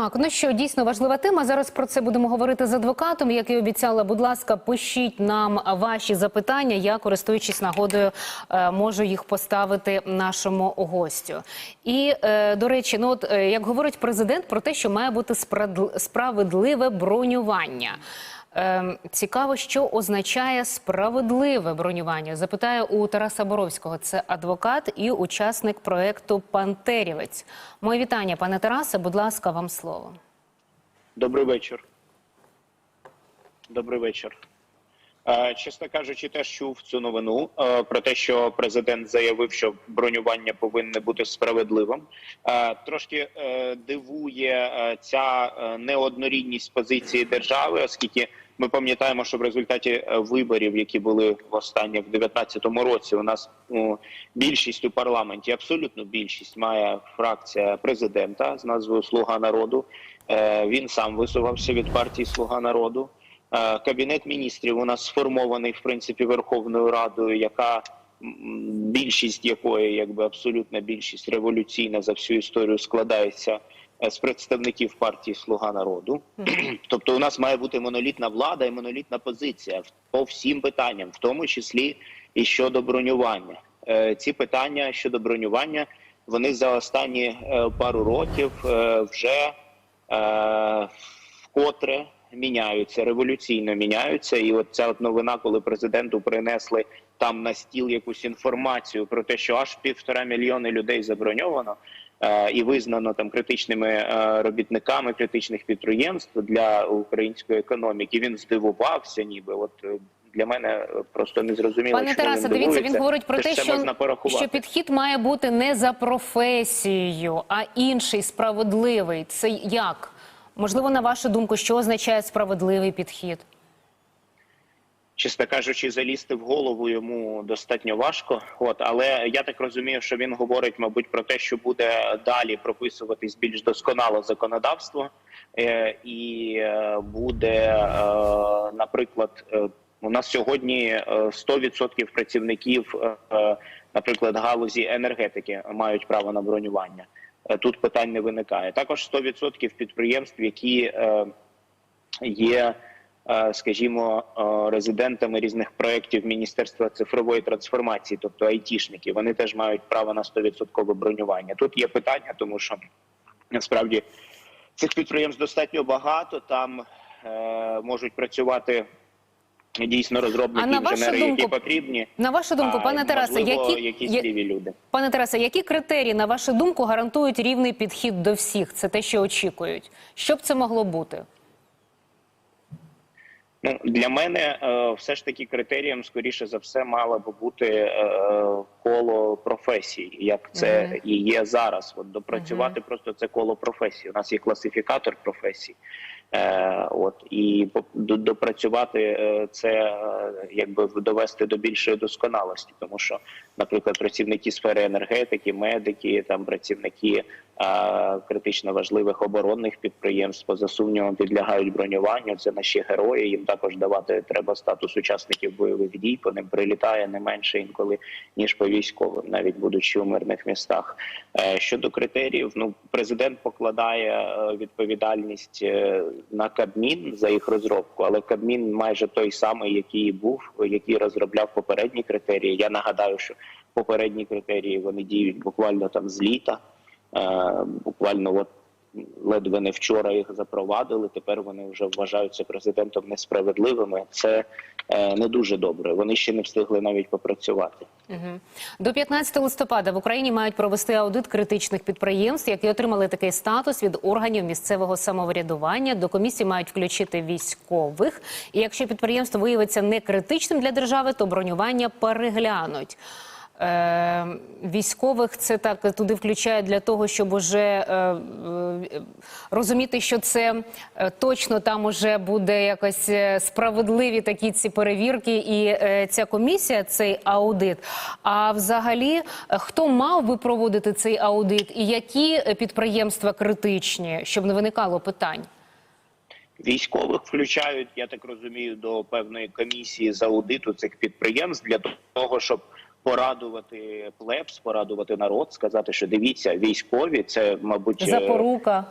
Так, ну що дійсно важлива тема. Зараз про це будемо говорити з адвокатом. Як і обіцяла, будь ласка, пишіть нам ваші запитання. Я, користуючись нагодою, е, можу їх поставити нашому гостю. І е, до речі, ну от е, як говорить президент про те, що має бути справедливе бронювання. Ем, Цікаво, що означає справедливе бронювання. Запитаю у Тараса Боровського. Це адвокат і учасник проекту Пантерівець. Моє вітання, пане Тарасе. Будь ласка, вам слово. Добрий вечір. Добрий вечір. Е, Чесно кажучи, теж чув цю новину е, про те, що президент заявив, що бронювання повинне бути справедливим. Е, Трошки дивує ця неоднорідність позиції держави, оскільки ми пам'ятаємо, що в результаті виборів, які були в останнє в 2019 році, у нас ну, більшість у парламенті, абсолютно більшість має фракція президента з назвою Слуга народу. Він сам висувався від партії Слуга народу. Е, Кабінет міністрів у нас сформований в принципі Верховною Радою, яка більшість якої, якби абсолютна більшість революційна за всю історію складається е, з представників партії Слуга народу. Тобто, у нас має бути монолітна влада і монолітна позиція по всім питанням, в тому числі і щодо бронювання. Е, Ці питання щодо бронювання вони за останні пару років вже вкотре міняються, революційно міняються. І от ця от новина, коли президенту принесли там на стіл якусь інформацію про те, що аж півтора мільйони людей заброньовано. е, І визнано там критичними е, робітниками критичних підприємств для української економіки. Він здивувався, ніби от е, для мене просто не зрозуміло. Пане Тарасе, він дивіться, він говорить про Це те, що, що підхід має бути не за професією, а інший справедливий. Це як? Можливо, на вашу думку, що означає справедливий підхід? чесно кажучи, залізти в голову йому достатньо важко. От але я так розумію, що він говорить, мабуть, про те, що буде далі прописуватись більш досконало законодавство, е, і е, буде, е, наприклад, у нас сьогодні е, 100% працівників, наприклад, галузі енергетики мають право на бронювання. Е, Тут питань не виникає. Також 100% підприємств, які е, є, е, скажімо, резидентами різних проєктів Міністерства цифрової трансформації, тобто айтішники, вони теж мають право на 100% бронювання. Тут є питання, тому що насправді цих підприємств достатньо багато. Там можуть працювати дійсно розроблені А на вашу які потрібні. На вашу думку, а, пане Тарасе, які якісь я- ліві люди. Пане Тарасе, які критерії, на вашу думку, гарантують рівний підхід до всіх? Це те, що очікують. Що б це могло бути? Ну для мене е, все ж таки критерієм, скоріше за все, мало би бути е, коло професій, як це Мгм. і є зараз. От допрацювати просто це коло професій. У нас є класифікатор професій. Е, от і допрацювати е, це, якби довести до більшої досконалості, тому що, наприклад, працівники сфери енергетики, медики, там працівники е, критично важливих оборонних підприємств, поза сумнівом підлягають бронюванню. Це наші герої. Їм також давати треба статус учасників бойових дій. По ним прилітає не менше інколи ніж по військовим, навіть будучи у мирних містах. Е, Щодо критеріїв, ну президент покладає е, відповідальність е, на Кабмін за їх розробку, але Кабмін майже той самий, який був, який розробляв попередні критерії. Я нагадаю, що попередні критерії вони діють буквально там з літа. Буквально от ледве не вчора їх запровадили. Тепер вони вже вважаються президентом несправедливими. Це е, не дуже добре. Вони ще не встигли навіть попрацювати. Мгм. До 15 листопада в Україні мають провести аудит критичних підприємств, які отримали такий статус від органів місцевого самоврядування. До комісії мають включити військових. І якщо підприємство виявиться не критичним для держави, то бронювання переглянуть. Е, військових це так туди включають для того, щоб уже е, е, розуміти, що це точно там уже буде якось справедливі такі ці перевірки, і ця комісія, цей аудит. А взагалі, хто мав би проводити цей аудит, і які підприємства критичні, щоб не виникало питань? Військових включають, я так розумію, до певної комісії з аудиту цих підприємств для того, щоб порадувати плебс, порадувати народ, сказати, що дивіться, військові це, мабуть, е, Запорука.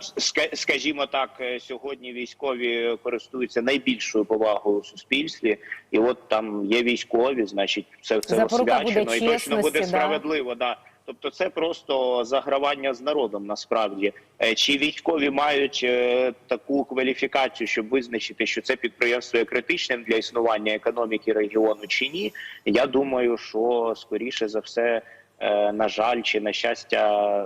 скажімо так, е, сьогодні військові користуються найбільшою повагою у суспільстві, і от там є військові, значить, це, це освячено і точно буде да. справедливо. Да. Тобто, це просто загравання з народом. Насправді, Е, чи військові мають е, таку кваліфікацію, щоб визначити, що це підприємство є критичним для існування економіки регіону, чи ні? Я думаю, що скоріше за все. Е, На жаль, чи на щастя,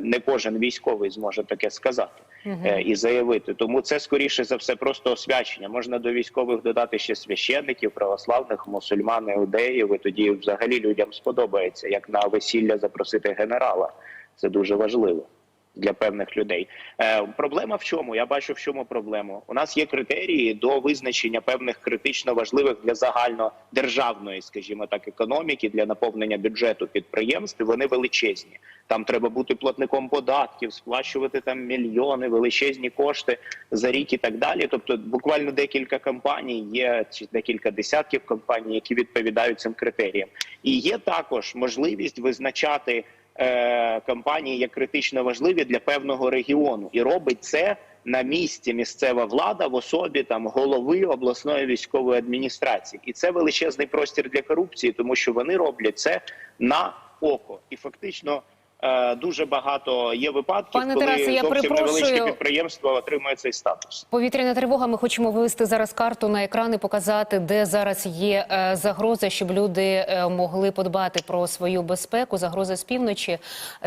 не кожен військовий зможе таке сказати е, і заявити. Тому це скоріше за все просто освячення. Можна до військових додати ще священників, православних, мусульман, іудеїв, і тоді взагалі людям сподобається, як на весілля запросити генерала. Це дуже важливо. Для певних людей е, проблема в чому? Я бачу, в чому проблему. У нас є критерії до визначення певних критично важливих для загальнодержавної, скажімо так, економіки для наповнення бюджету підприємств. Вони величезні. Там треба бути платником податків, сплачувати там мільйони, величезні кошти за рік і так далі. Тобто, буквально декілька компаній є чи декілька десятків компаній, які відповідають цим критеріям. І є також можливість визначати е, компанії як критично важливі для певного регіону, і робить це на місці місцева влада в особі там голови обласної військової адміністрації, і це величезний простір для корупції, тому що вони роблять це на око, і фактично. Е, Дуже багато є випадків, Пане коли Тарасе, я зовсім підприємство отримує цей статус. Повітряна тривога. Ми хочемо вивести зараз карту на екран і показати, де зараз є е, загроза, щоб люди е, могли подбати про свою безпеку. Загроза з півночі.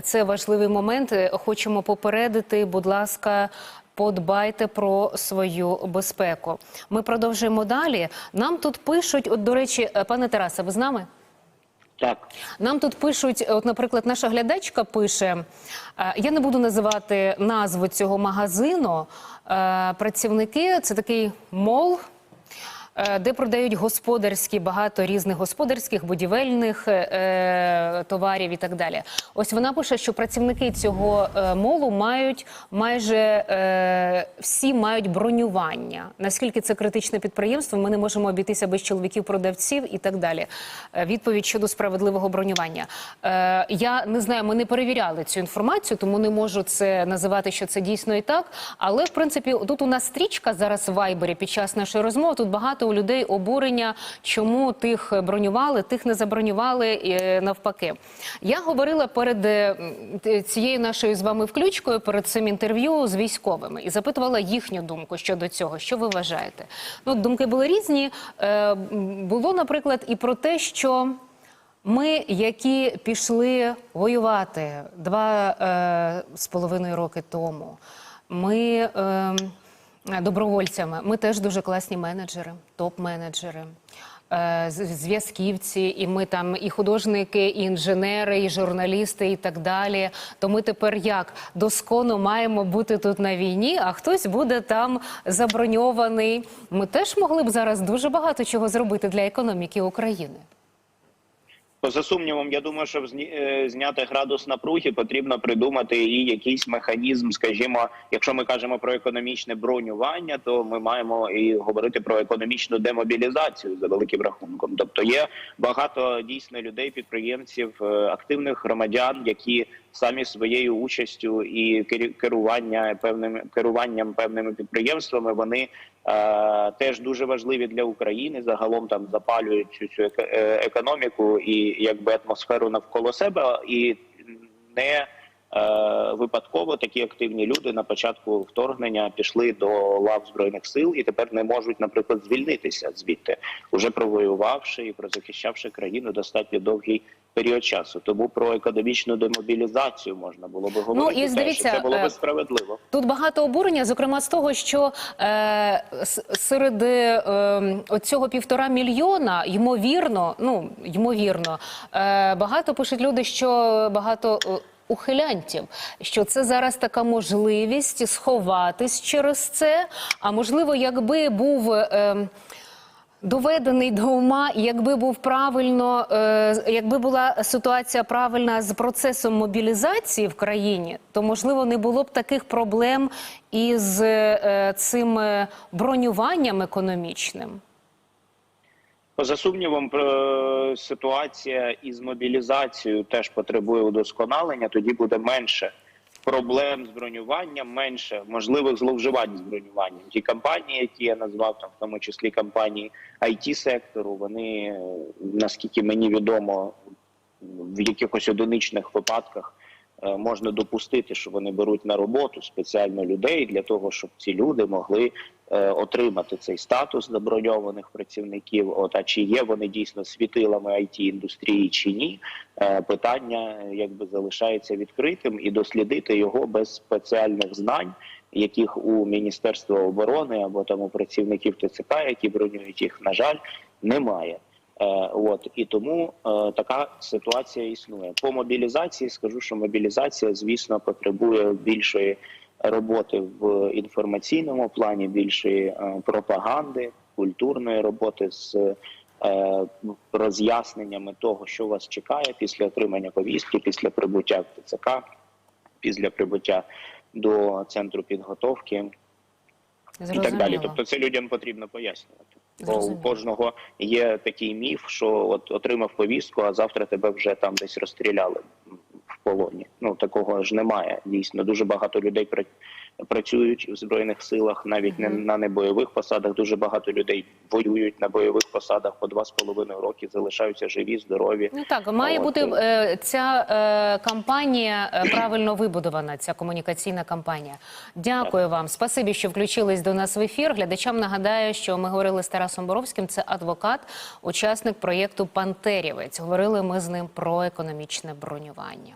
Це важливий момент. Хочемо попередити, будь ласка. Подбайте про свою безпеку. Ми продовжуємо далі. Нам тут пишуть, от до речі, пане Тарасе, ви з нами? Так. Нам тут пишуть, от, наприклад, наша глядачка пише: е, я не буду називати назву цього магазину. е, Працівники це такий мол. Е, Де продають господарські багато різних господарських будівельних е, товарів і так далі. Ось вона пише, що працівники цього е, молу мають майже е, всі мають бронювання. Наскільки це критичне підприємство, ми не можемо обійтися без чоловіків-продавців і так далі. Е, Відповідь щодо справедливого бронювання. Е, я не знаю, ми не перевіряли цю інформацію, тому не можу це називати, що це дійсно і так. Але в принципі, тут у нас стрічка зараз в Вайбері під час нашої розмови. Тут багато у людей обурення, чому тих бронювали, тих не забронювали е, навпаки. Я говорила перед е, цією нашою з вами включкою, перед цим інтерв'ю з військовими і запитувала їхню думку щодо цього. Що ви вважаєте? Ну, думки були різні. Е, Було, наприклад, і про те, що. Ми, які пішли воювати два е, з половиною роки тому, ми е, добровольцями, ми теж дуже класні менеджери, топ-менеджери. е, Зв'язківці, і ми там і художники, і інженери, і журналісти, і так далі. То ми тепер як досконо маємо бути тут на війні, а хтось буде там заброньований. Ми теж могли б зараз дуже багато чого зробити для економіки України. Поза сумнівом, я думаю, щоб е, зняти градус напруги, потрібно придумати і якийсь механізм. Скажімо, якщо ми кажемо про економічне бронювання, то ми маємо і говорити про економічну демобілізацію за великим рахунком. Тобто є багато дійсно людей, підприємців, е, активних громадян, які самі своєю участю і керування певним керуванням певними підприємствами вони е, теж дуже важливі для України. Загалом там запалюють цю, цю е, економіку і якби атмосферу навколо себе, і не випадково такі активні люди на початку вторгнення пішли до лав збройних сил і тепер не можуть, наприклад, звільнитися звідти, уже провоювавши і прозахищавши країну достатньо довгий період часу. Тому про економічну демобілізацію можна було би говорити. Ну, і теж, дивіться, це було е, би справедливо. Тут багато обурення, зокрема з того, що е, серед е, оцього півтора мільйона, ймовірно, ну ймовірно, е, багато пишуть люди, що багато. Ухилянтів, що це зараз така можливість сховатись через це. А можливо, якби був е, доведений до ума, якби був правильно, е, якби була ситуація правильна з процесом мобілізації в країні, то можливо не було б таких проблем із е, цим е, бронюванням економічним. Поза сумнівом, ситуація із мобілізацією теж потребує удосконалення. Тоді буде менше проблем з бронюванням, менше можливих зловживань з бронюванням. Ті компанії, які я назвав, там в тому числі компанії it сектору, вони е, наскільки мені відомо, в якихось одиничних випадках е, можна допустити, що вони беруть на роботу спеціально людей для того, щоб ці люди могли е, отримати цей статус заброньованих працівників. От а чи є вони дійсно світилами it індустрії чи ні? Е, питання е, якби залишається відкритим і дослідити його без спеціальних знань. Яких у Міністерства оборони або там у працівників ТЦК, які бронюють їх, на жаль, немає. Е, от і тому е, така ситуація існує. По мобілізації скажу, що мобілізація, звісно, потребує більшої роботи в інформаційному плані, більшої е, пропаганди, культурної роботи з е, роз'ясненнями того, що вас чекає після отримання повістки, після прибуття в ТЦК, після прибуття до центру підготовки і так далі. Тобто це людям потрібно пояснювати. Бо у кожного є такий міф, що от отримав повістку, а завтра тебе вже там десь розстріляли в полоні. Ну такого ж немає. Дійсно, дуже багато людей працюють в збройних силах, навіть не на небойових посадах. Дуже багато людей воюють на бойових посадах по два з половиною роки, залишаються живі, здорові. Ну так має От, бути е, ця е, кампанія е, правильно вибудована. Ця комунікаційна кампанія. Дякую вам. Спасибі, що включились до нас в ефір. Глядачам нагадаю, що ми говорили з Тарасом Боровським. Це адвокат, учасник проєкту Пантерівець. Говорили ми з ним про економічне бронювання.